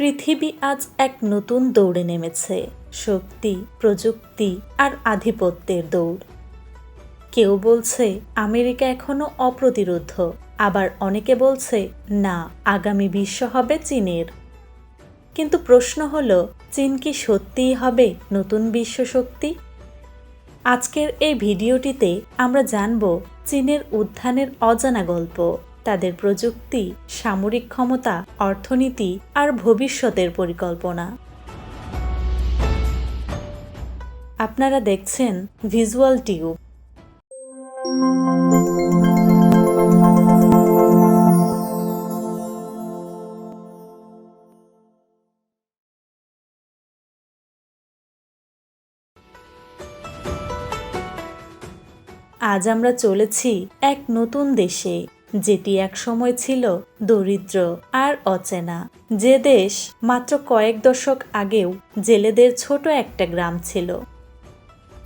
পৃথিবী আজ এক নতুন দৌড়ে নেমেছে। শক্তি, প্রযুক্তি আর আধিপত্যের দৌড়। কেউ বলছে, আমেরিকা এখনও অপ্রতিরোধ। আবার অনেকে বলছে, না, আগামী বিশ্ব হবে চীনের। কিন্তু প্রশ্ন হলো, চীন কি সত্যিই হবে নতুন বিশ্ব শক্তি? আজকের এই ভিডিওটিতে আমরা জানব চীনের উত্থানের অজানা গল্প। তাদের প্রযুক্তি, সামরিক ক্ষমতা, অর্থনীতি আর ভবিষ্যতের পরিকল্পনা। আপনারা দেখছেন ভিজুয়াল টিউব আজ আমরা চলেছি এক নতুন দেশে। যেটি এক সময় ছিল দরিদ্র আর অচেনা। যে দেশ মাত্র কয়েক দশক আগেও জেলেদের ছোট একটা গ্রাম ছিল।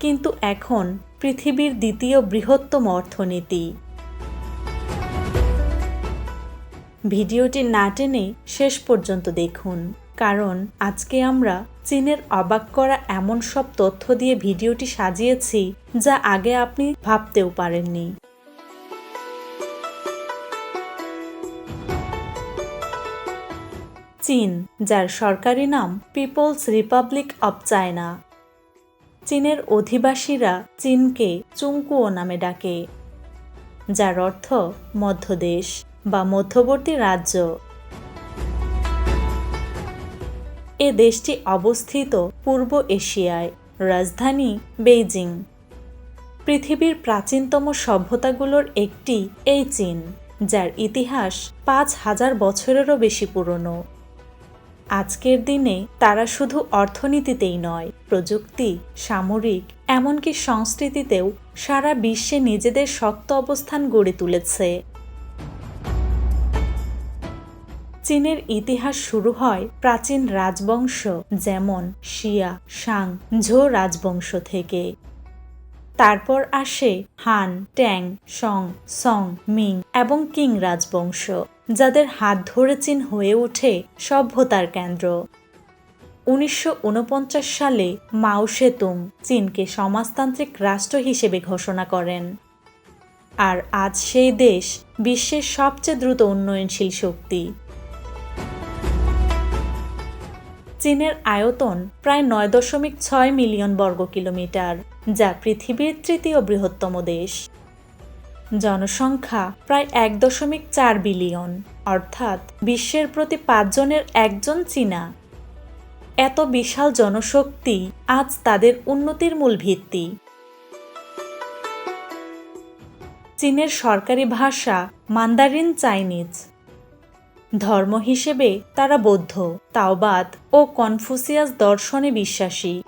কিন্তু এখন পৃথিবীর দ্বিতীয় বৃহত্তম অর্থনীতি। ভিডিওটি না টেনে শেষ পর্যন্ত দেখুন, কারণ আজকে আমরা চীনের অবাক করা এমন সব তথ্য দিয়ে ভিডিওটি সাজিয়েছি যা আগে আপনি ভাবতেও পারেননি। চীন, যার সরকারি নাম পিপলস রিপাবলিক অব চায়না চীনের অধিবাসীরা চীনকে চুংকুও নামে ডাকে, যার অর্থ মধ্যদেশ বা মধ্যবর্তী রাজ্য। এ দেশটি অবস্থিত পূর্ব এশিয়ায়, রাজধানী বেইজিং। পৃথিবীর প্রাচীনতম সভ্যতাগুলোর একটি এই চীন, যার ইতিহাস পাঁচ হাজার বছরেরও বেশি পুরনো। আজকের দিনে তারা শুধু অর্থনীতিতেই নয়, প্রযুক্তি, সামরিক, এমনকি সংস্কৃতিতেও সারা বিশ্বে নিজেদের শক্ত অবস্থান গড়ে তুলেছে। চীনের ইতিহাস শুরু হয় প্রাচীন রাজবংশ, যেমন শিয়া সাং ঝো রাজবংশ থেকে। তারপর আসে Han, Tang, Song Song, Ming এবং কিং রাজবংশ, যাদের হাত ধরে চীন হয়ে ওঠে সভ্যতার কেন্দ্র। উনিশশো ঊনপঞ্চাশ সালে মাও সেতুং চীনকে সমাজতান্ত্রিক রাষ্ট্র হিসেবে ঘোষণা করেন। আর আজ সেই দেশ বিশ্বের সবচেয়ে দ্রুত উন্নয়নশীল শক্তি। চীনের আয়তন প্রায় নয় দশমিক ছয় মিলিয়ন বর্গ কিলোমিটার, যা পৃথিবীর তৃতীয় বৃহত্তম দেশ। জনসংখ্যা প্রায় এক দশমিক চার বিলিয়ন, অর্থাৎ বিশ্বের প্রতি পাঁচজনের একজন চীনা। এত বিশাল জনশক্তি আজ তাদের উন্নতির মূল ভিত্তি। চীনের সরকারি ভাষা মান্দারিন চাইনিজ। ধর্ম হিসেবে তারা বৌদ্ধ, তাওবাদ ও কনফুসিয়াস দর্শনে বিশ্বাসী।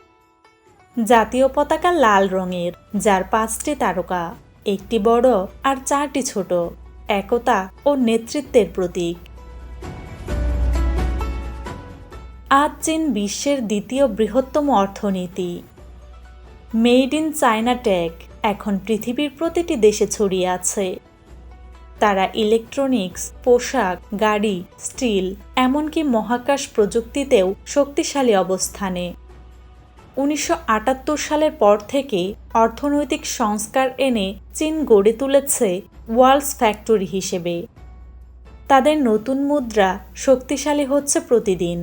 জাতীয় পতাকা লাল রঙের, যার পাঁচটি তারকা, একটি বড় আর চারটি ছোট, একতা ও নেতৃত্বের প্রতীক। আজ চীন বিশ্বের দ্বিতীয় বৃহত্তম অর্থনীতি। মেড ইন চায়না ট্যাগ এখন পৃথিবীর প্রতিটি দেশে ছড়িয়ে আছে। তারা ইলেকট্রনিক্স পোশাক, গাড়ি স্টিল এমনকি মহাকাশ প্রযুক্তিতেও শক্তিশালী অবস্থানে। উনিশশো আটাত্তর সালের পর থেকে অর্থনৈতিক সংস্কার এনে চীন গড়ে তুলেছে ওয়ার্ল্ডস ফ্যাক্টরি হিসেবে। তাদের নতুন মুদ্রা শক্তিশালী হচ্ছে প্রতিদিন।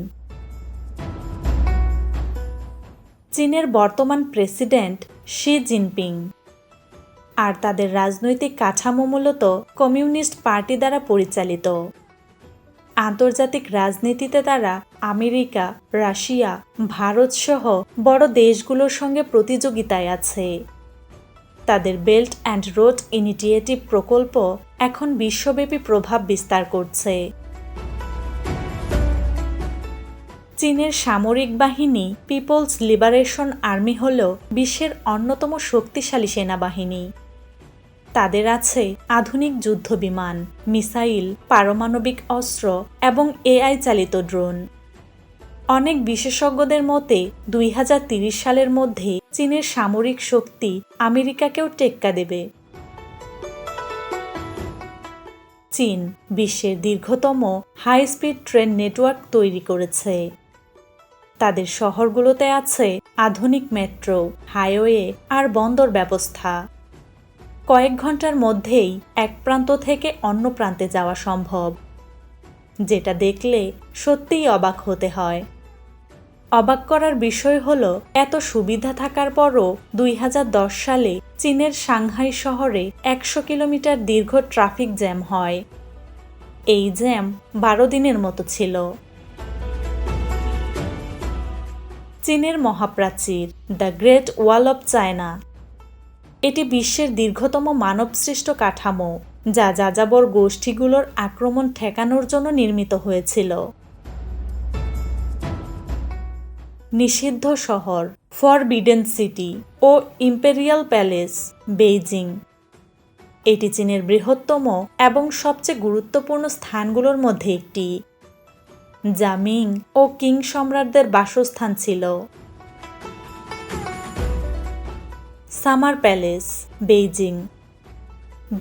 চীনের বর্তমান প্রেসিডেন্ট শি জিনপিং আর তাদের রাজনৈতিক কাঠামো মূলত কমিউনিস্ট পার্টি দ্বারা পরিচালিত। আন্তর্জাতিক রাজনীতিতে তারা আমেরিকা, রাশিয়া, ভারত সহ বড় দেশগুলোর সঙ্গে প্রতিযোগিতায় আছে। তাদের বেল্ট অ্যান্ড রোড ইনিটিয়েটিভ প্রকল্প এখন বিশ্বব্যাপী প্রভাব বিস্তার করছে। চীনের সামরিক বাহিনী পিপলস লিবারেশন আর্মি হল বিশ্বের অন্যতম শক্তিশালী সেনাবাহিনী। তাদের আছে আধুনিক যুদ্ধ বিমান মিসাইল, পারমাণবিক অস্ত্র এবং এআই চালিত ড্রোন। অনেক বিশেষজ্ঞদের মতে, দুই সালের মধ্যে চীনের সামরিক শক্তি আমেরিকাকেও টেক্কা দেবে। চীন বিশ্বের দীর্ঘতম হাই স্পিড ট্রেন নেটওয়ার্ক তৈরি করেছে। তাদের শহরগুলোতে আছে আধুনিক মেট্রো, হাইওয়ে আর বন্দর ব্যবস্থা। কয়েক ঘণ্টার মধ্যেই এক প্রান্ত থেকে অন্য প্রান্তে যাওয়া সম্ভব। যেটা দেখলে সত্যিই অবাক হতে হয়। অবাক করার বিষয় হলো, এত সুবিধা থাকার পরও দুই হাজার দশ সালে চীনের সাংহাই শহরে একশো কিলোমিটার দীর্ঘ ট্রাফিক জ্যাম হয়। এই জ্যাম বারো দিনের মতো ছিল। চীনের মহাপ্রাচীর, the Great Wall of China. এটি বিশ্বের দীর্ঘতম মানবসৃষ্ট কাঠামো, যা যাযাবর গোষ্ঠীগুলোর আক্রমণ ঠেকানোর জন্য নির্মিত হয়েছিল। নিষিদ্ধ শহর, ফরবিডেন সিটি ও ইম্পেরিয়াল প্যালেস, বেইজিং। এটি চীনের বৃহত্তম এবং সবচেয়ে গুরুত্বপূর্ণ স্থানগুলোর মধ্যে একটি। যা মিং ও কিং সম্রাটদের বাসস্থান ছিল। Summer palace, Beijing.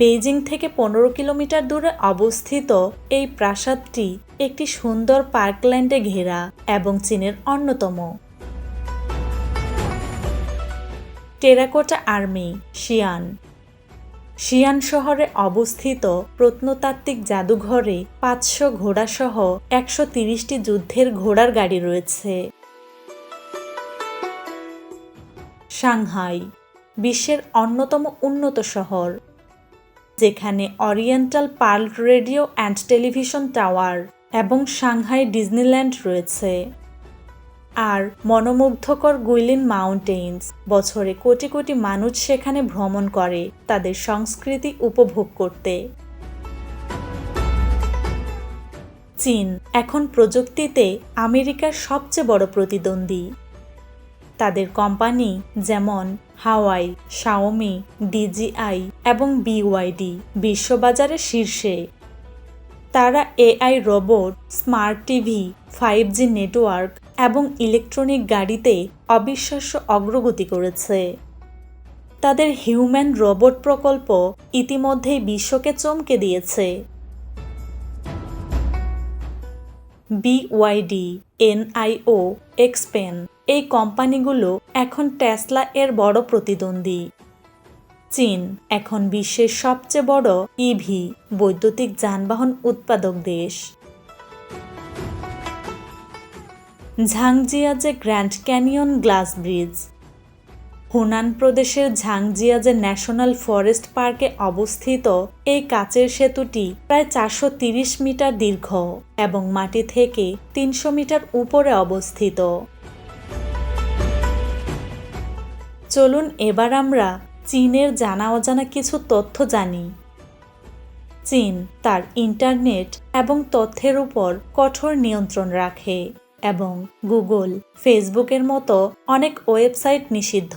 বেইজিং থেকে পনেরো কিলোমিটার দূরে অবস্থিত এই প্রাসাদটি একটি সুন্দর পার্কল্যান্ডে ঘেরা এবং চীনের অন্যতম। Terracotta army, Xi'an. শিয়ান শহরে অবস্থিত প্রত্নতাত্ত্বিক জাদুঘরে পাঁচশো ঘোড়াসহ একশো তিরিশটি যুদ্ধের ঘোড়ার গাড়ি রয়েছে। সাংহাই বিশ্বের অন্যতম উন্নত শহর, যেখানে Oriental Pearl radio and television tower এবং সাংহাই ডিজনিল্যান্ড রয়েছে, আর মনোমুগ্ধকর গুইলিন মাউন্টেন্স বছরে কোটি কোটি মানুষ সেখানে ভ্রমণ করে, তাদের সংস্কৃতি উপভোগ করতে। চীন, এখন প্রযুক্তিতে আমেরিকার সবচেয়ে বড় প্রতিদ্বন্দ্বী। তাদের কোম্পানি যেমন হাওয়াই, শাওমি, ডিজিআই এবং বিওয়াইডি বিশ্ববাজারে শীর্ষে। তারা AI robot, smart TV, five G network এবং ইলেকট্রনিক গাড়িতে অবিশ্বাস্য অগ্রগতি করেছে। তাদের হিউম্যান রোবট প্রকল্প ইতিমধ্যেই বিশ্বকে চমকে দিয়েছে। বিওয়াইডি এনআইও এক্সপেন এই কোম্পানিগুলো এখন টেসলা এর বড় প্রতিদ্বন্দ্বী। চীন এখন বিশ্বের সবচেয়ে বড় ইভি বৈদ্যুতিক যানবাহন উৎপাদক দেশ। Zhangjiajie Grand Canyon glass bridge Hunan প্রদেশের ঝাংজিয়াজে ন্যাশনাল ফরেস্ট পার্কে অবস্থিত, এই কাচের সেতুটি প্রায় চারশো মিটার দীর্ঘ এবং মাটি থেকে তিনশো মিটার উপরে অবস্থিত। চলুন এবার আমরা চীনের জানা অজানা কিছু তথ্য জানি। চীন তার ইন্টারনেট এবং তথ্যের উপর কঠোর নিয়ন্ত্রণ রাখে এবং গুগল, ফেসবুকের মতো অনেক ওয়েবসাইট নিষিদ্ধ।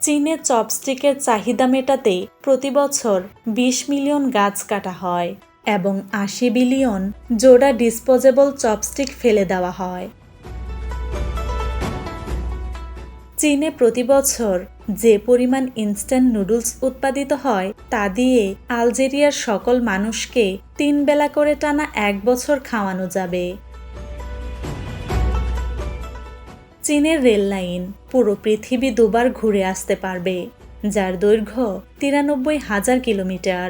চীনে চপস্টিকের চাহিদা মেটাতে প্রতি বছর বিশ মিলিয়ন গাছ কাটা হয় এবং আশি বিলিয়ন জোড়া ডিসপোজেবল চপস্টিক ফেলে দেওয়া হয়। চীনে প্রতি বছর যে পরিমাণ ইনস্ট্যান্ট নুডলস উৎপাদিত হয়, তা দিয়ে আলজেরিয়ার সকল মানুষকে তিন বেলা করে টানা এক বছর খাওয়ানো যাবে। চীনের রেল লাইন পুরো পৃথিবী দুবার ঘুরে আসতে পারবে, যার দৈর্ঘ্য তিরানব্বই হাজার কিলোমিটার।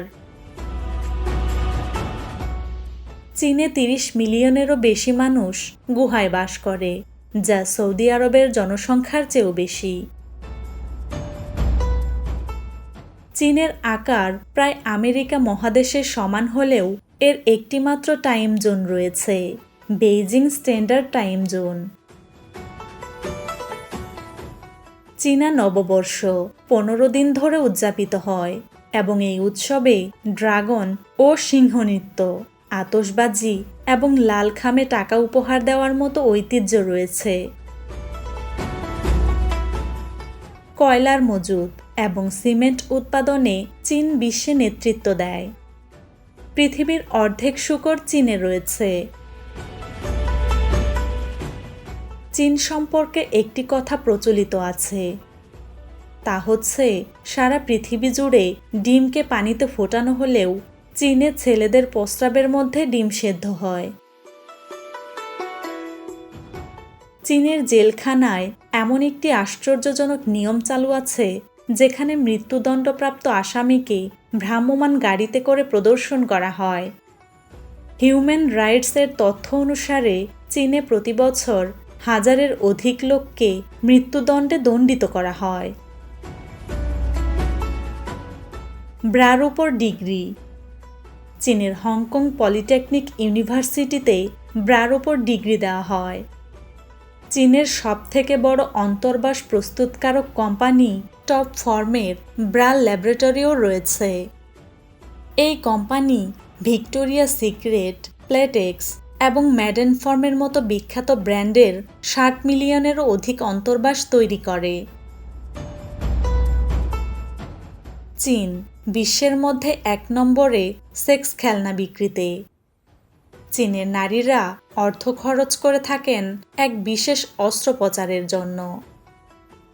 চীনে তিরিশ মিলিয়নেরও বেশি মানুষ গুহায় বাস করে, যা সৌদি আরবের জনসংখ্যার চেয়েও বেশি। চীনের আকার প্রায় আমেরিকা মহাদেশের সমান হলেও এর একটিমাত্র টাইম জোন রয়েছে, বেইজিং স্ট্যান্ডার্ড টাইম জোন। চীনা নববর্ষ পনেরো দিন ধরে উদযাপিত হয় এবং এই উৎসবে ড্রাগন ও সিংহ নৃত্য আতসবাজি এবং লাল খামে টাকা উপহার দেওয়ার মতো ঐতিহ্য রয়েছে। কয়লার মজুদ এবং সিমেন্ট উৎপাদনে চীন বিশ্বে নেতৃত্ব দেয়। পৃথিবীর অর্ধেক শুকর চীনে রয়েছে। চীন সম্পর্কে একটি কথা প্রচলিত আছে। তা হচ্ছে, সারা পৃথিবী জুড়ে ডিমকে পানিতে ফোটানো হলেও চীনে ছেলেদের প্রস্রাবের মধ্যে ডিম সেদ্ধ হয়। চীনের জেলখানায় এমন একটি আশ্চর্যজনক নিয়ম চালু আছে, যেখানে মৃত্যুদণ্ডপ্রাপ্ত আসামিকে ভ্রাম্যমাণ গাড়িতে করে প্রদর্শন করা হয়। হিউম্যান রাইটসের তথ্য অনুসারে চীনে প্রতি বছর হাজারের অধিক লোককে মৃত্যুদণ্ডে দণ্ডিত করা হয়। ব্রার উপর ডিগ্রি। চীনের হংকং পলিটেকনিক ইউনিভার্সিটিতে ব্রার উপর ডিগ্রি দেওয়া হয়। চীনের সবথেকে বড় অন্তর্বাস প্রস্তুতকারক কোম্পানি টপ ফর্মের ব্রা ল্যাবরেটরিও রয়েছে। এই কোম্পানি ভিক্টোরিয়া সিক্রেট প্লেটেক্স এবং ম্যাডেন ফর্মের মতো বিখ্যাত ব্র্যান্ডের ষাট মিলিয়নেরও অধিক অন্তর্বাস তৈরি করে। চীন, বিশ্বের মধ্যে এক নম্বরে সেক্স খেলনা বিক্রিতে। চীনের নারীরা অর্থ খরচ করে থাকেন এক বিশেষ অস্ত্রোপচারের জন্য।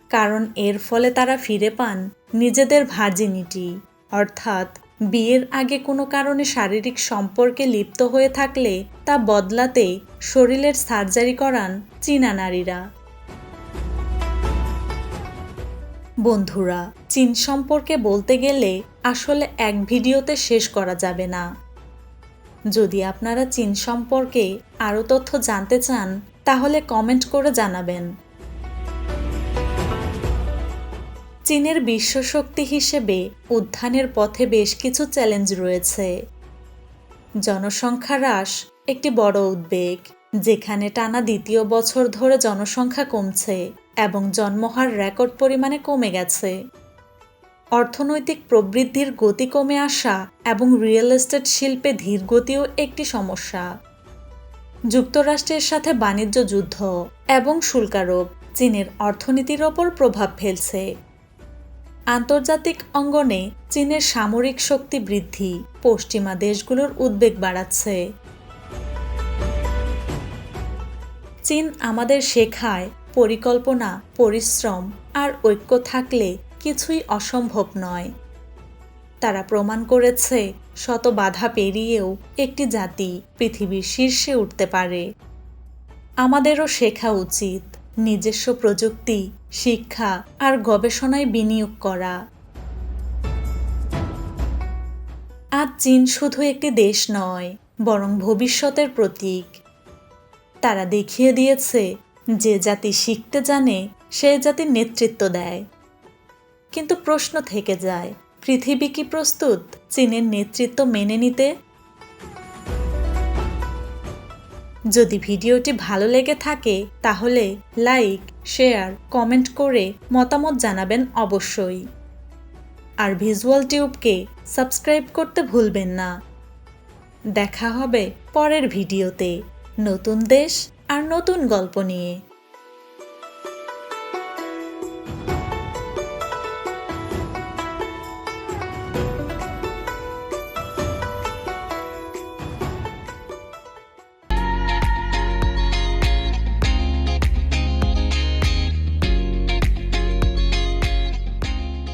কারণ এর ফলে তারা ফিরে পান নিজেদের ভার্জিনিটি অর্থাৎ বিয়ের আগে কোনো কারণে শারীরিক সম্পর্কে লিপ্ত হয়ে থাকলে তা বদলাতে শরীরের সার্জারি করান চীনা নারীরা। বন্ধুরা, চীন সম্পর্কে বলতে গেলে আসলে এক ভিডিওতে শেষ করা যাবে না। যদি আপনারা চীন সম্পর্কে আরও তথ্য জানতে চান, তাহলে কমেন্ট করে জানাবেন। চীনের বিশ্বশক্তি হিসেবে উত্থানের পথে বেশ কিছু চ্যালেঞ্জ রয়েছে। জনসংখ্যা হ্রাস একটি বড় উদ্বেগ, যেখানে টানা দ্বিতীয় বছর ধরে জনসংখ্যা কমছে এবং জন্মহার রেকর্ড পরিমাণে কমে গেছে। অর্থনৈতিক প্রবৃদ্ধির গতি কমে আসা এবং রিয়েল এস্টেট শিল্পে ধীরগতিও একটি সমস্যা। যুক্তরাষ্ট্রের সাথে বাণিজ্য যুদ্ধ এবং শুল্কারোপ চীনের অর্থনীতির ওপর প্রভাব ফেলছে। আন্তর্জাতিক অঙ্গনে চীনের সামরিক শক্তি বৃদ্ধি, পশ্চিমা দেশগুলোর উদ্বেগ বাড়াচ্ছে। চীন আমাদের শেখায় পরিকল্পনা, পরিশ্রম আর ঐক্য থাকলে কিছুই অসম্ভব নয়। তারা প্রমাণ করেছে শত বাধা পেরিয়েও একটি জাতি পৃথিবীর শীর্ষে উঠতে পারে। আমাদেরও শেখা উচিত। নিজস্ব প্রযুক্তি, শিক্ষা আর গবেষণায় বিনিয়োগ করা। আজ চীন শুধু একটি দেশ নয়, বরং ভবিষ্যতের প্রতীক। তারা দেখিয়ে দিয়েছে যে জাতি শিখতে জানে, সে জাতি নেতৃত্ব দেয়। কিন্তু প্রশ্ন থেকে যায়, পৃথিবী কি প্রস্তুত? চীনের নেতৃত্ব মেনে নিতে যদি ভিডিওটি ভালো লেগে থাকে, তাহলে লাইক শেয়ার কমেন্ট করে মতামত জানাবেন অবশ্যই। আর ভিজুয়াল টিউবকে সাবস্ক্রাইব করতে ভুলবেন না। দেখা হবে পরের ভিডিওতে। নতুন দেশ আর নতুন গল্প নিয়ে।